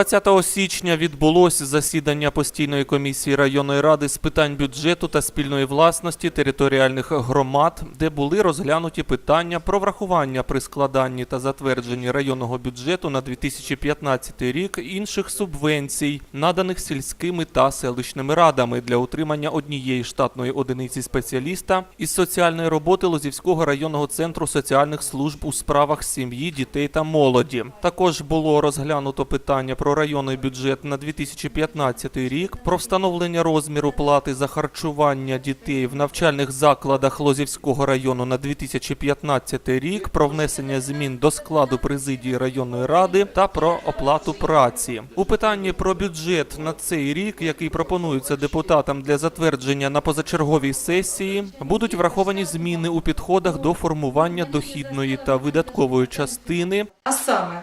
20 січня відбулося засідання постійної комісії районної ради з питань бюджету та спільної власності територіальних громад, де були розглянуті питання про врахування при складанні та затвердженні районного бюджету на 2015 рік інших субвенцій, наданих сільськими та селищними радами для утримання однієї штатної одиниці спеціаліста із соціальної роботи Лозівського районного центру соціальних служб у справах сім'ї, дітей та молоді. Також було розглянуто питання про районний бюджет на 2015 рік, про встановлення розміру плати за харчування дітей в навчальних закладах Лозівського району на 2015 рік, про внесення змін до складу президії районної ради та про оплату праці. У питанні про бюджет на цей рік, який пропонується депутатам для затвердження на позачерговій сесії, будуть враховані зміни у підходах до формування дохідної та видаткової частини, А саме,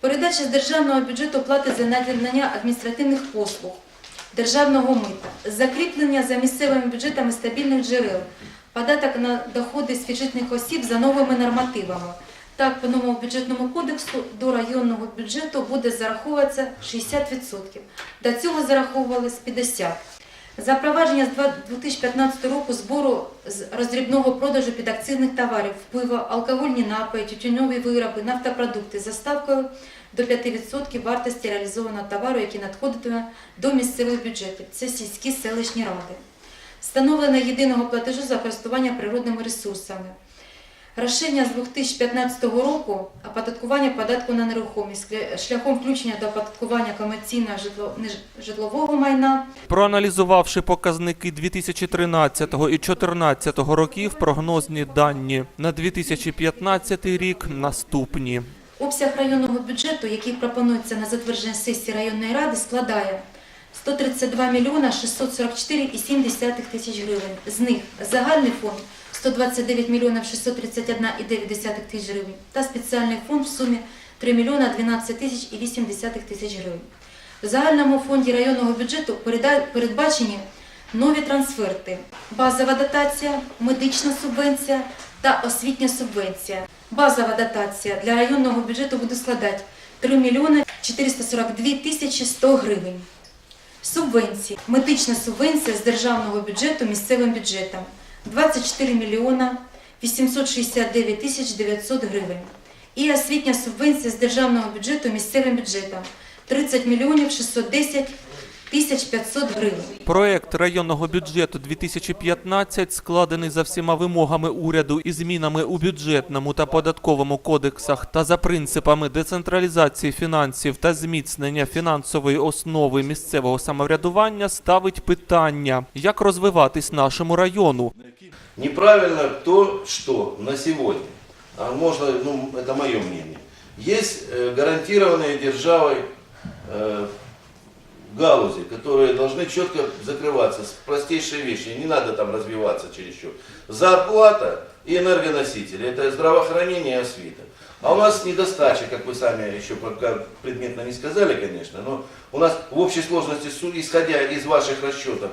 передача з державного бюджету плати за надання адміністративних послуг, державного мита, закріплення за місцевими бюджетами стабільних джерел, податок на доходи з фізичних осіб за новими нормативами. Так, по новому бюджетному кодексу до районного бюджету буде зараховуватися 60%. До цього зараховувалось 50%. Запровадження з 2015 року збору з роздрібного продажу підакцизних товарів, пиво, алкогольні напої, тютюньові вироби, нафтопродукти за ставкою до 5% вартості реалізованого товару, який надходитиме до місцевих бюджетів. Це сільські селищні ради. Встановлення єдиного платежу за користування природними ресурсами. Розширення з 2015 року оподаткування податку на нерухомість шляхом включення до оподаткування комерційного житло- житлового майна Проаналізувавши показники 2013 і 2014 років, прогнозні дані на 2015 рік наступні. Обсяг районного бюджету, який пропонується на затвердження сесії районної ради, складає 132 мільйона 644,7 тисяч гривень. З них загальний фонд 129 мільйонів 631,9 тисяч гривень та спеціальний фонд в сумі 3 мільйона 12 тисяч і 8 тисяч гривень. В загальному фонді районного бюджету передбачені нові трансферти, базова дотація, медична субвенція та освітня субвенція. Базова дотація для районного бюджету буде складати 3 мільйони 442 тисячі 100 гривень. Субвенції. Медична субвенція з державного бюджету місцевим бюджетом 24 мільйона 869 тисяч 900 гривень. І освітня субвенція з державного бюджету місцевим бюджетом 30 мільйонів 610 тисяч 500 гривень. Проект районного бюджету 2015 складений за всіма вимогами уряду і змінами у бюджетному та податковому кодексах та за принципами децентралізації фінансів та зміцнення фінансової основи місцевого самоврядування ставить питання, як розвиватись нашому району. Неправильно то, что на сегодня, а можно, ну, это мое мнение, есть э, гарантированные державой э, галузи, которые должны четко закрываться, простейшие вещи, не надо там развиваться чересчур. Зарплата и энергоносители, это здравоохранение и освита. А у нас недостача, как вы сами еще предметно не сказали, конечно, но у нас в общей сложности, исходя из ваших расчетов,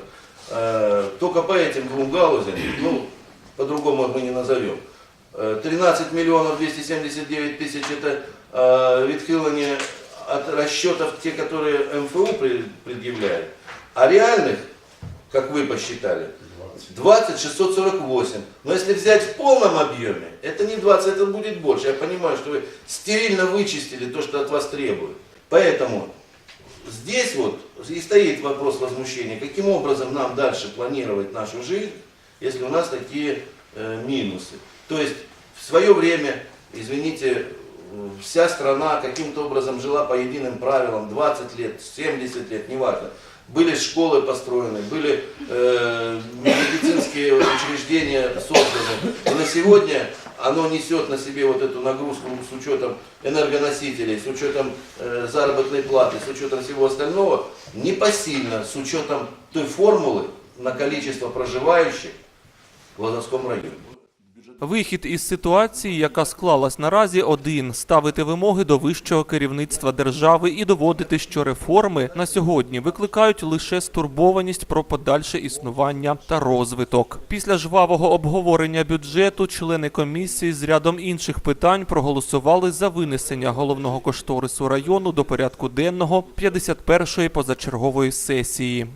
э, только по этим двум галузям, ну, по-другому мы не назовем, э, 13 миллионов 279 тысяч это э, відхилення от расчетов, те, которые МФУ предъявляет, а реальных, как вы посчитали, 20 648. Но если взять в полном объеме, это не 20, это будет больше. Я понимаю, что вы стерильно вычистили то, что от вас требуют. Поэтому здесь вот и стоит вопрос возмущения, каким образом нам дальше планировать нашу жизнь, если у нас такие э, минусы. То есть в свое время, извините, вся страна каким-то образом жила по единым правилам, 20 лет, 70 лет, неважно. Были школы построены, были э, медицинские учреждения созданы. И на сегодня оно несет на себе вот эту нагрузку с учетом энергоносителей, с учетом э, заработной платы, с учетом всего остального, непосильно с учетом той формулы на количество проживающих в Лазовском районе. Вихід із ситуації, яка склалась наразі, один ставити вимоги до вищого керівництва держави і доводити, що реформи на сьогодні викликають лише стурбованість про подальше існування та розвиток. Після жвавого обговорення бюджету члени комісії з рядом інших питань проголосували за винесення головного кошторису району до порядку денного 51-ї позачергової сесії.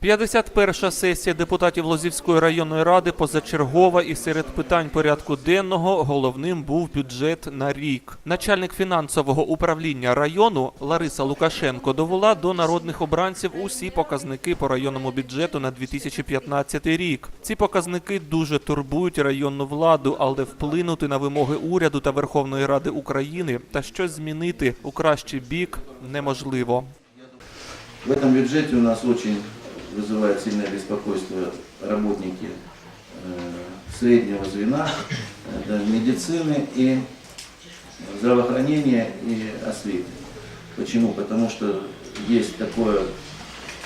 П'ятдесят перша сесія депутатів Лозівської районної ради позачергова і серед питань порядку денного головним був бюджет на рік. Начальник фінансового управління району Лариса Лукашенко довела до народних обранців усі показники по районному бюджету на 2015 рік. Ці показники дуже турбують районну владу, але вплинути на вимоги уряду та Верховної Ради України та щось змінити у кращий бік неможливо. В этом бюджете у нас очень вызывает сильное беспокойство работники э, среднего звена, это медицины и здравоохранения и осветы. Почему? Потому что есть такое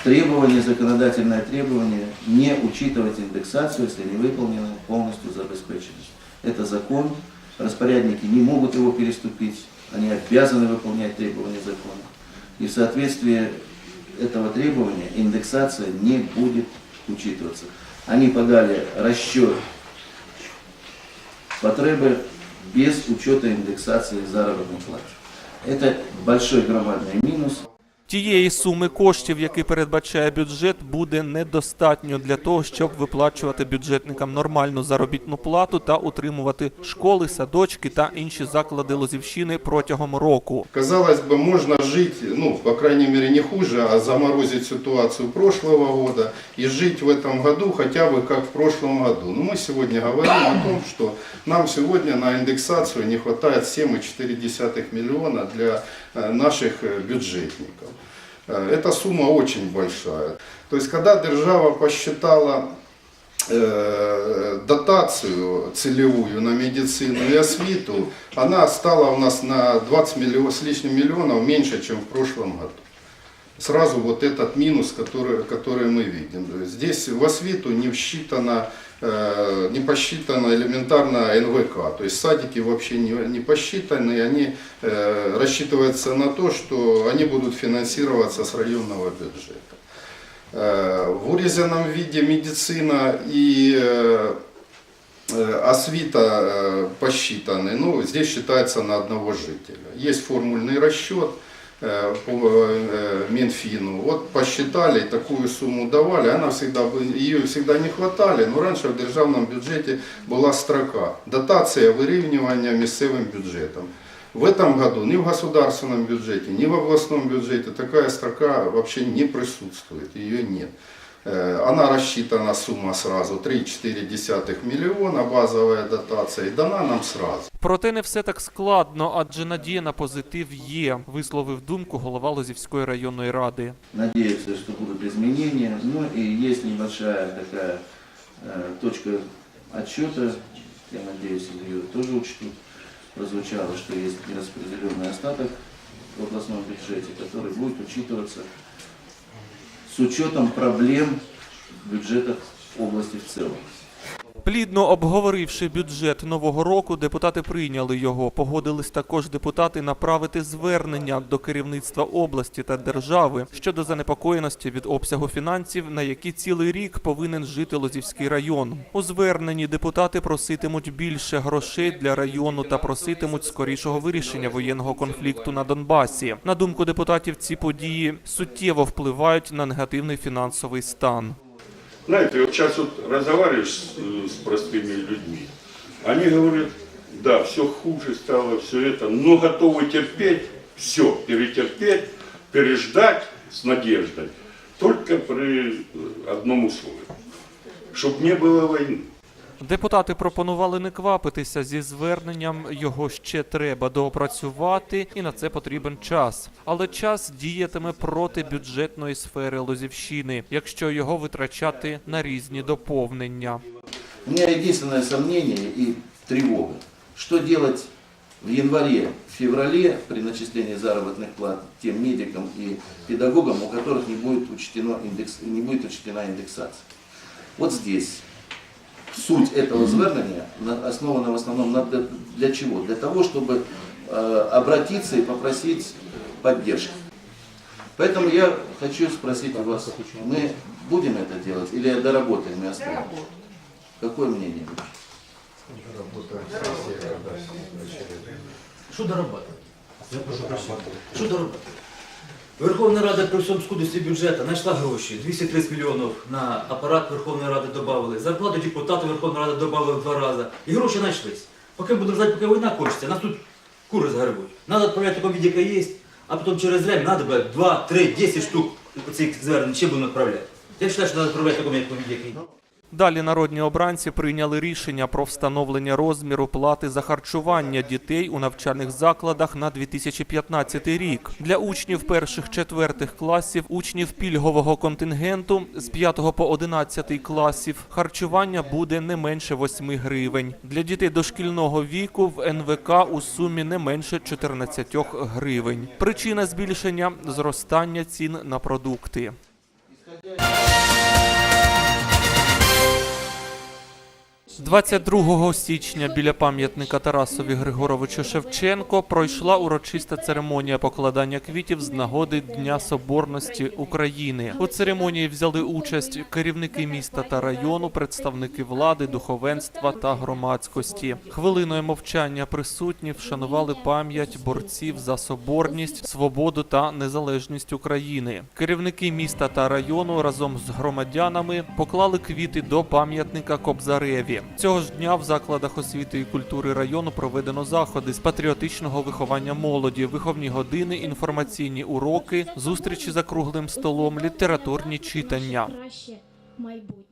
требование, законодательное требование не учитывать индексацию, если не выполнена полностью забеспеченность. Это закон, распорядники не могут его переступить, они обязаны выполнять требования закона. И в соответствии этого требования индексация не будет учитываться. Они подали расчет потребы без учета индексации заработной платы. Это большой громадный минус. Тієї суми коштів, які передбачає бюджет, буде недостатньо для того, щоб виплачувати бюджетникам нормальну заробітну плату та утримувати школи, садочки та інші заклади Лозівщини протягом року. Казалось бы, можно жить, ну, по крайней мере, не хуже, а заморозить ситуацию прошлого года и жить в этом году хотя бы как в прошлом году. Но мы сегодня говорим о том, что нам сегодня на индексацию не хватает 7,4 миллиона для э, наших э, бюджетников. Э, Эта сумма очень большая. То есть, когда держава посчитала э, дотацию целевую на медицину и освиту, она стала у нас на 20 миллион, с лишним миллионов меньше, чем в прошлом году. Сразу вот этот минус, который, который мы видим. Здесь в освиту не считано, э, не посчитано элементарно НВК. То есть садики вообще не, не посчитаны, они э, рассчитываются на то, что они будут финансироваться с районного бюджета. Э, В урезанном виде медицина и освита посчитаны, ну, здесь считается на одного жителя. Есть формульный расчет Минфину. Вот посчитали, такую сумму давали, она всегда, бы- ее всегда не хватали, но раньше в державном бюджете была строка «Дотация вырівнювання місцевым бюджетом». В этом году ни в государственном бюджете, ни в областном бюджете такая строка вообще не присутствует, ее нет. Э, Она рассчитана сумма сразу 3,4 миллиона, базовая дотация, и дана нам сразу. Проте не все так складно, адже надія на позитив є, висловив думку голова Лозівської районної ради. Надеемся, что будут изменения. Ну и есть небольшая такая э, точка отчета, я надеюсь, ее тоже учтут. Прозвучало, что есть нераспределенный остаток в областном бюджете, который будет учитываться с учетом проблем в бюджетах области в целом. Плідно обговоривши бюджет нового року, депутати прийняли його. Погодились також депутати направити звернення до керівництва області та держави щодо занепокоєності від обсягу фінансів, на які цілий рік повинен жити Лозівський район. У зверненні депутати проситимуть більше грошей для району та проситимуть скорішого вирішення воєнного конфлікту на Донбасі. На думку депутатів, ці події суттєво впливають на негативний фінансовий стан. Знаете, вот сейчас вот разговариваешь с, э, с простыми людьми, они говорят, да, все хуже стало, все это, но готовы терпеть, все, перетерпеть, переждать с надеждой, только при э, одном условии, чтобы не было войны. Депутати пропонували не квапитися зі зверненням. Його ще треба доопрацювати, і на це потрібен час. Але час діятиме проти бюджетної сфери Лозівщини, якщо його витрачати на різні доповнення. У меня единственное сомнение и тревога. Что делать в январе, в феврале при начислении заработных плат тем медикам и педагогам, у которых не будет, учтено индекс, не будет учтена индексация. Вот здесь суть этого звернення на- основана в основном на, для, чего? Для того, чтобы э, обратиться и попросить поддержки. Поэтому я хочу спросить у вас, мы будем это делать или доработаем и оставим? Какое мнение? Що дорабатувати? Я прошу прощення. Що дорабатувати? Верховна Рада при всьому скудості бюджету знайшла гроші. 230 мільйонів на апарат Верховної Ради додали. Зарплату депутату Верховної Ради додали два рази. І гроші знайшлись. Поки буду ждати, поки війна кончиться, нас тут кури згребуть. Надо відправляти комедіка є, а потім через время надо брати 2, 3, 10 штук цих звернень ще будемо відправляти. Я вважаю, що треба відправляти комедіка. Далі народні обранці прийняли рішення про встановлення розміру плати за харчування дітей у навчальних закладах на 2015 рік. Для учнів перших-четвертих класів, учнів пільгового контингенту з 5 по 11 класів харчування буде не менше 8 гривень. Для дітей дошкільного віку в НВК у сумі не менше 14 гривень. Причина збільшення зростання цін на продукти. 22 січня біля пам'ятника Тарасові Григоровичу Шевченко пройшла урочиста церемонія покладання квітів з нагоди Дня Соборності України. У церемонії взяли участь керівники міста та району, представники влади, духовенства та громадськості. Хвилиною мовчання присутні вшанували пам'ять борців за соборність, свободу та незалежність України. Керівники міста та району разом з громадянами поклали квіти до пам'ятника Кобзареві. Цього ж дня в закладах освіти і культури району проведено заходи з патріотичного виховання молоді, виховні години, інформаційні уроки, зустрічі за круглим столом, літературні читання. краще майбутнє.